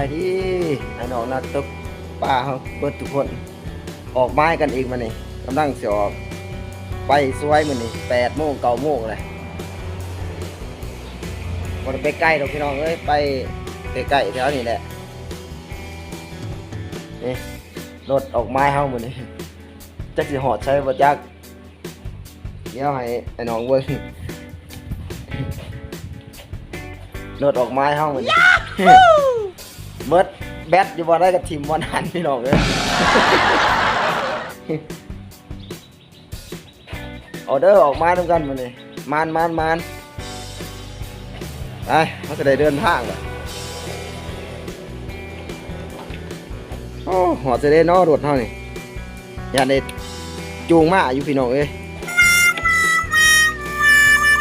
ไปดีไอ้น้องนักตกปลาเขาเปิดทุกคน ออกไม้กันอีกมานี่กำลังเสิออกไปสวยมันนี่แปดโมงเก้าโมงเลยบนไปใกล้ดอกพี่น้องเอ้ยไปใกล้ๆแถวนี้แหละนี่รถออกไม้เฮามันนี่จักสิหอดใช้บ่จักเดี๋ยวให้ไอ้น้องเบิ่งรถออกไม้เฮามันนี่ เบิดแบตอยู่บ่ได้กับทีมบอลหันพี่น้องเลยออเดอร์ออกมาทำกันมาเลยมานมานมานไปเขาจะได้เดินทางเลยโอ้หอจะได้นอรถเท่านี่อย่าได้จูงมาอยู่พี่น้องเอ้ย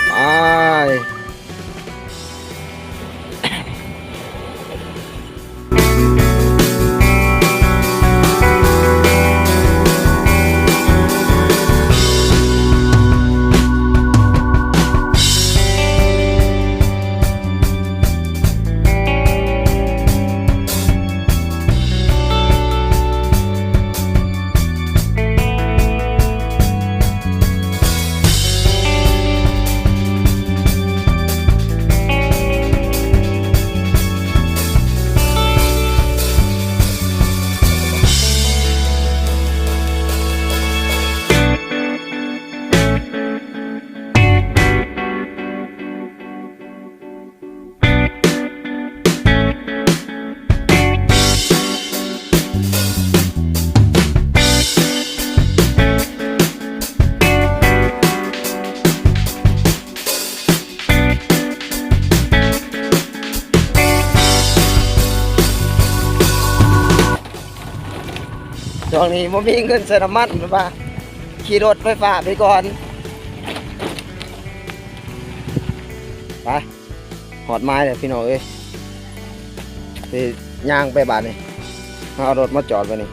ไป ช่วงนี้ผมมีเงินเสนามันหรือเปล่าขี่รถไฟฟ้าไปก่อนไปหอดไม้เลยพี่น้องเอ้ยไปย่างไปบาทนี่เอารถมาจอดไปนี่